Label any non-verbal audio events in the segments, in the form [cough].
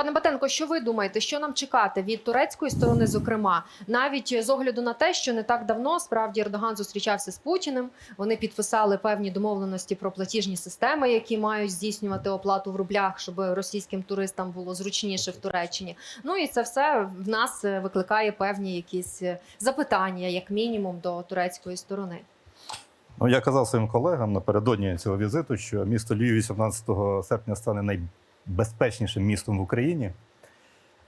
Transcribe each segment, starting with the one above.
Пане Батенко, що ви думаєте, що нам чекати від турецької сторони, зокрема, навіть з огляду на те, що не так давно справді Ердоган зустрічався з Путіним. Вони підписали певні домовленості про платіжні системи, які мають здійснювати оплату в рублях, щоб російським туристам було зручніше в Туреччині. Ну і це все в нас е, викликає певні якісь е, запитання, як мінімум, до турецької сторони. Ну, я казав своїм колегам напередодні цього візиту, що місто Львів 18 серпня стане найбезпечнішим містом в Україні.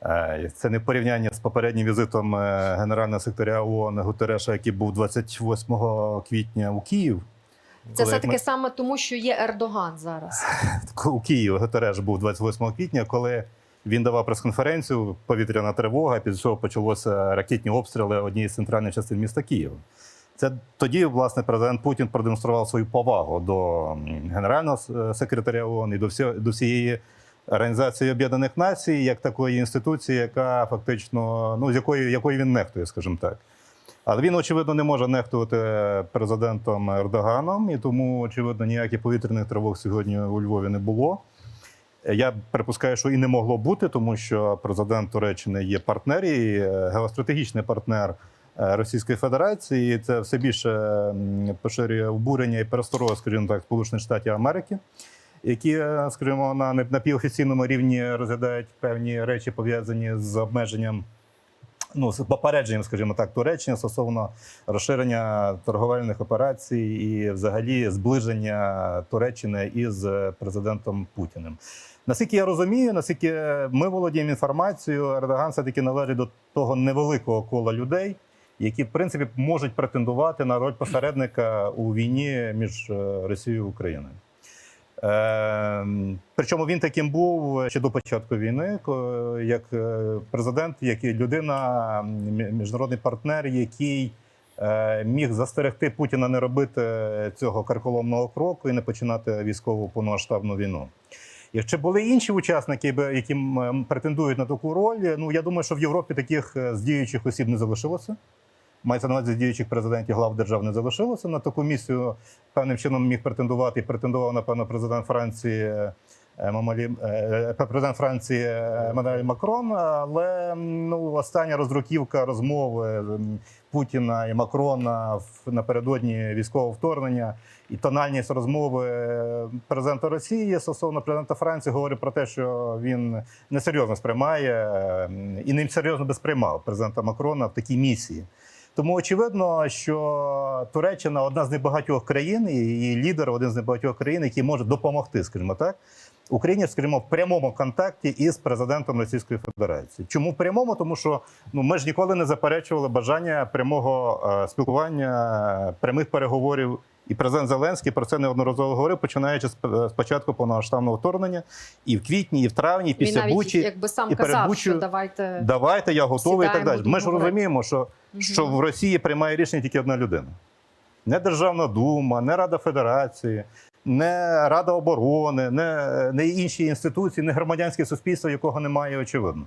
Е, Це не в порівнянні з попереднім візитом е, генерального секретаря ООН Гутереша, який був 28 квітня у Київ. Це все таки саме тому, що є Ердоган зараз. [laughs] у Києві Гутереш був 28 квітня, коли він давав прес-конференцію, повітряна тривога, після цього почалося ракетні обстріли однієї з центральних частин міста Києва. Це тоді, власне, президент Путін продемонстрував свою повагу до генерального секретаря ООН і до всієї організації Об'єднаних Націй, як такої інституції, яка фактично ну з якої якої він нехтує, скажімо так. Але він, очевидно, не може нехтувати президентом Ердоганом, і тому, очевидно, ніяких повітряних тривог сьогодні у Львові не було. Я припускаю, що і не могло бути, тому що президент Туреччини є партнер і е, геостратегічний партнер е, Російської Федерації. І це все більше поширює обурення і пересторога, скажімо так, Сполучених Штатів Америки, які, е, скажімо, на напівофіційному рівні розглядають певні речі пов'язані з обмеженням. Ну, з попередженням, скажімо так, Туреччини стосовно розширення торговельних операцій і взагалі зближення Туреччини із президентом Путіним. Наскільки я розумію, наскільки ми володіємо інформацією, Ердоган все-таки належить до того невеликого кола людей, які, в принципі, можуть претендувати на роль посередника у війні між е, Росією і Україною. Е, причому він таким був ще до початку війни, як е, президент, як людина, міжнародний партнер, який е, міг застерегти Путіна не робити цього карколомного кроку і не починати військову повномасштабну війну. Якщо були інші учасники, які претендують на таку роль, ну я думаю, що в Європі таких е, з діючих осіб не залишилося. Мається на увазі діючих президентів глав держав не залишилося. На таку місію певним чином міг претендувати і претендував, напевно, президент Франції. е, Мамалі, е, президент Франції е, Еммануель Макрон, але ну остання роздруківка розмови Путіна і Макрона напередодні військового вторгнення і тональність розмови е, президента Росії стосовно президента Франції говорить про те, що він несерйозно сприймає е, і не серйозно би сприймав президента Макрона в такій місії. Тому очевидно, що Туреччина одна з небагатьох країн, і її лідер один з небагатьох країн, який може допомогти, скажімо так, Україні, скажімо, в прямому контакті із президентом Російської Федерації. Чому в прямому? Тому що ну ми ж ніколи не заперечували бажання прямого е, спілкування, е, прямих переговорів. І президент Зеленський про це неодноразово говорив, починаючи з е, з початку повномасштабного вторгнення, і в квітні, і в травні, і після навіть Бучі. якби сам і перед казав, Бучею- що давайте Давайте я готовий і так далі. Ми ж розуміємо, що, що в Росії приймає рішення тільки одна людина: не Державна дума, не Рада Федерації, не Рада оборони, не, не інші інституції, не громадянське суспільство, якого немає, очевидно.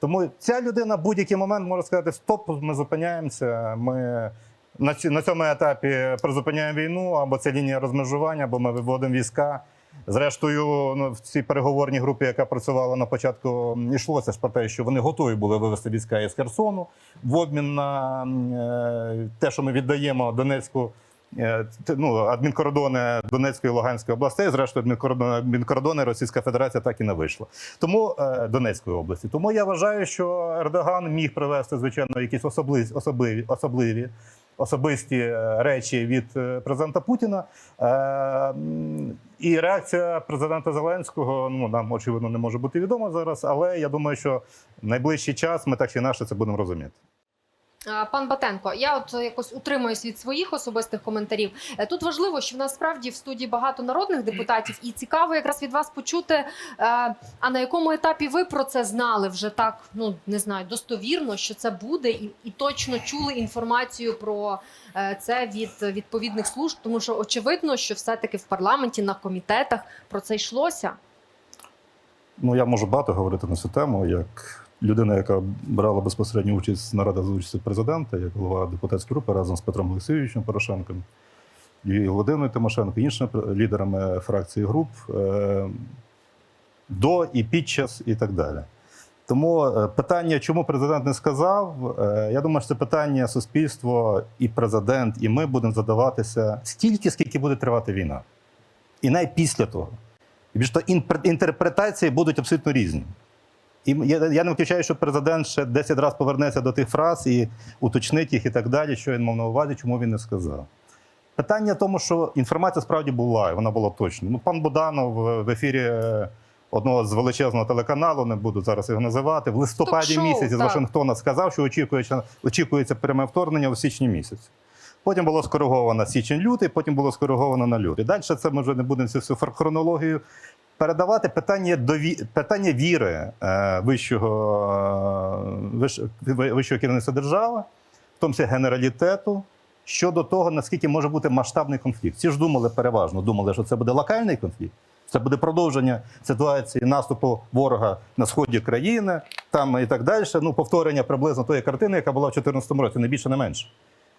Тому ця людина в будь-який момент може сказати: стоп, ми зупиняємося. Ми на, на цьому етапі призупиняємо війну, або це лінія розмежування, або ми виводимо війська. Зрештою, ну, в цій переговорній групі, яка працювала на початку, йшлося ж про те, що вони готові були вивести війська із Херсону в обмін на е, те, що ми віддаємо Донецьку. е, Ну, адмінкордони Донецької і Луганської областей, зрештою, адмінкордони, адмінкордони Російська Федерація так і не вийшла. Тому е, Донецької області. Тому я вважаю, що Ердоган міг привести, звичайно, якісь особливі, особливі, особливі особисті е, речі від е, президента Путіна. Е, І реакція президента Зеленського ну нам очевидно не може бути відома зараз, але я думаю, що в найближчий час ми так чи інакше це будемо розуміти. А, Пан Батенко, я от якось утримуюсь від своїх особистих коментарів. Е, Тут важливо, що в нас справді в студії багато народних депутатів, і цікаво якраз від вас почути. е, А на якому етапі ви про це знали вже так? Ну не знаю, достовірно, що це буде, і, і точно чули інформацію про е, це від відповідних служб, тому що очевидно, що все-таки в парламенті на комітетах про це йшлося. Ну я можу багато говорити на цю тему, як людина, яка брала безпосередню участь на радах за участю президента, як голова депутатської групи разом з Петром Олексійовичем Порошенком і Володимиром Тимошенко, іншими лідерами фракції груп е, до і під час, і так далі. Тому е, питання, чому президент не сказав, е, я думаю, що це питання суспільство і президент, і ми будемо задаватися стільки, скільки буде тривати війна. І навіть після того. І більш інпер- інтерпретації будуть абсолютно різні. І я, я не виключаю, що президент ще 10 разів повернеться до тих фраз і уточнить їх і так далі, що він мав на увазі, чому він не сказав. Питання в тому, що інформація справді була, і вона була точна. Ну, пан Буданов е, в ефірі е, одного з величезного телеканалу, не буду зараз його називати, в листопаді місяці з. Вашингтона сказав, що очікується, очікується пряме вторгнення у січні місяці. Потім було скориговано січень-лютий, потім було скориговано на лютий. Далі це ми вже не будемо цю всю хронологію передавати. Питання дові... питання віри е, вищого, е, вищого керівництва держави, в тому числі генералітету, щодо того, наскільки може бути масштабний конфлікт. Всі ж думали переважно, думали, що це буде локальний конфлікт. Це буде продовження ситуації наступу ворога на сході країни, там і так далі. Ну, повторення приблизно тої картини, яка була в 2014 році, не більше, не менше.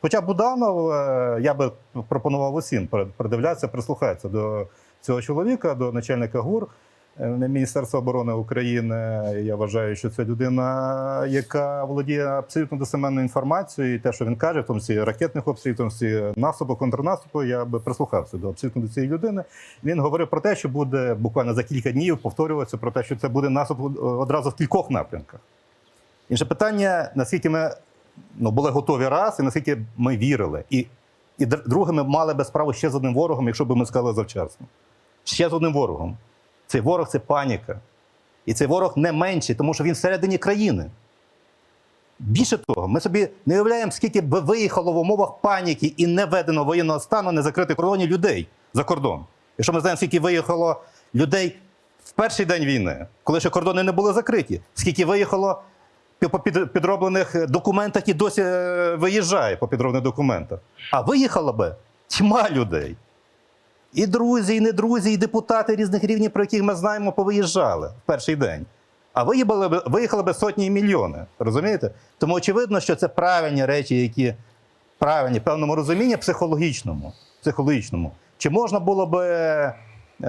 Хоча Буданов, е, я би пропонував усім придивлятися, прислухатися до цього чоловіка, до начальника ГУР е, Міністерства оборони України. Я вважаю, що це людина, яка володіє абсолютно достеменною інформацією, і те, що він каже, в тому числі ракетних обстрілів, в тому числі наступу, контрнаступу, я би прислухався до абсолютно до цієї людини. Він говорив про те, що буде буквально за кілька днів повторюватися про те, що це буде наступ одразу в кількох напрямках. Інше питання, наскільки ми ну, були готові раз, і наскільки ми вірили. І, і друге, ми мали би справу ще з одним ворогом, якщо б ми сказали завчасно. Ще з одним ворогом. Цей ворог це паніка. І цей ворог не менший, тому що він всередині країни. Більше того, ми собі не уявляємо, скільки б виїхало в умовах паніки і не введено воєнного стану незакритих кордонів людей за кордон. Якщо ми знаємо, скільки виїхало людей в перший день війни, коли ще кордони не були закриті, скільки виїхало по підроблених документах і досі е, виїжджає по підроблених документах. А виїхало би тьма людей. І друзі, і не друзі, і депутати різних рівнів, про яких ми знаємо, повиїжджали в перший день. А виїхали би, виїхали би сотні і мільйони. Розумієте? Тому очевидно, що це правильні речі, які правильні певному розумінні психологічному. психологічному. Чи можна було би е,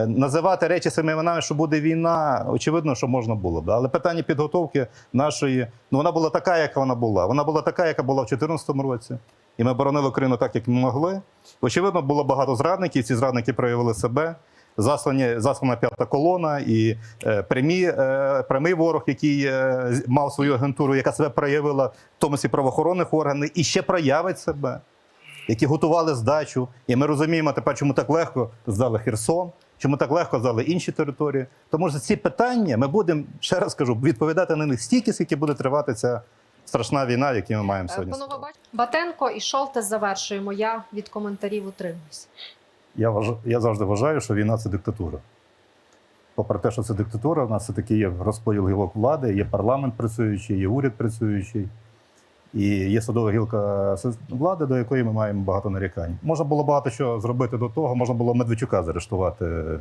називати речі своїми іменами, що буде війна? Очевидно, що можна було б. Але питання підготовки нашої, ну вона була така, яка вона була. Вона була така, яка була в 2014 році. І ми боронили Україну так, як ми могли. Очевидно, було багато зрадників. Ці зрадники проявили себе. Заслані, заслана п'ята колона і е, прямі, е, прямий ворог, який е, мав свою агентуру, яка себе проявила, в тому числі правоохоронних органів, і ще проявить себе, які готували здачу. І ми розуміємо тепер, чому так легко здали Херсон, чому так легко здали інші території. Тому що ці питання ми будемо, ще раз кажу, відповідати на них стільки, скільки буде тривати ця страшна війна, яку ми маємо Е, сьогодні. Панове, бач- Батенко і Шолтес завершуємо. Я від коментарів утримуюсь. Я, вваж... я завжди вважаю, що війна це диктатура. Попри те, що це диктатура, у нас все-таки є розподіл гілок влади, є парламент працюючий, є уряд працюючий, і є судова гілка влади, до якої ми маємо багато нарікань. Можна було багато що зробити до того, можна було Медведчука заарештувати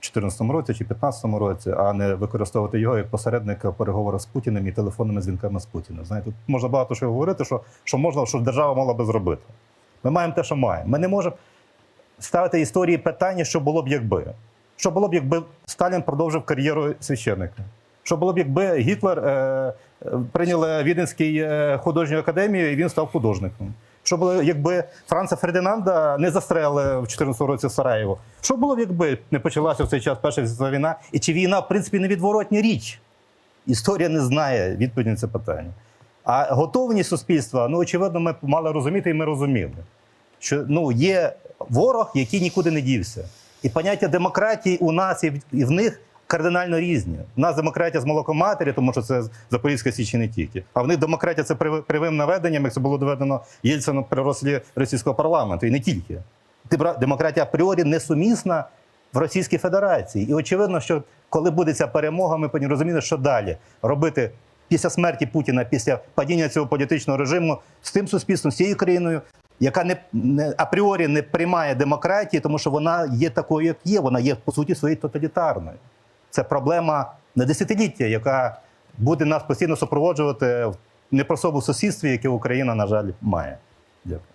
2014 році чи 2015 році, а не використовувати його як посередника в переговорах з Путіним і телефонними дзвінками з Путіним. Знаєте, тут можна багато що говорити, що, що можна, що держава мала би зробити. Ми маємо те, що маємо. Ми не можемо ставити історії питання, що було б якби. Що було б, якби Сталін продовжив кар'єру священника? Що було б, якби Гітлер е, е, прийняли Віденський е, художню академію і він став художником? Що було, якби Франца Фердинанда не застрелили в 14 році в Сараєво? Що було б, якби не почалася в цей час Перша світова війна? І чи війна, в принципі, невідворотня річ? Історія не знає відповіді на це питання. А готовність суспільства, ну очевидно, ми мали розуміти, і ми розуміли що ну, є ворог, який нікуди не дівся. І поняття демократії у нас і в них кардинально різні. У нас демократія з молоком матері, тому що це Запорізька Січ і не тільки. А в них демократія це привим наведенням, як це було доведено Єльцином при розслі російського парламенту, і не тільки. Демократія апріорі несумісна в Російській Федерації. І очевидно, що коли буде ця перемога, ми повинні розуміти, що далі робити після смерті Путіна, після падіння цього політичного режиму з тим суспільством, з цією країною, яка не, не апріорі не приймає демократії, тому що вона є такою, як є. Вона є по суті своєю тоталітарною. Це проблема на десятиліття, яка буде нас постійно супроводжувати в непростому сусідстві, яке Україна, на жаль, має. Дякую.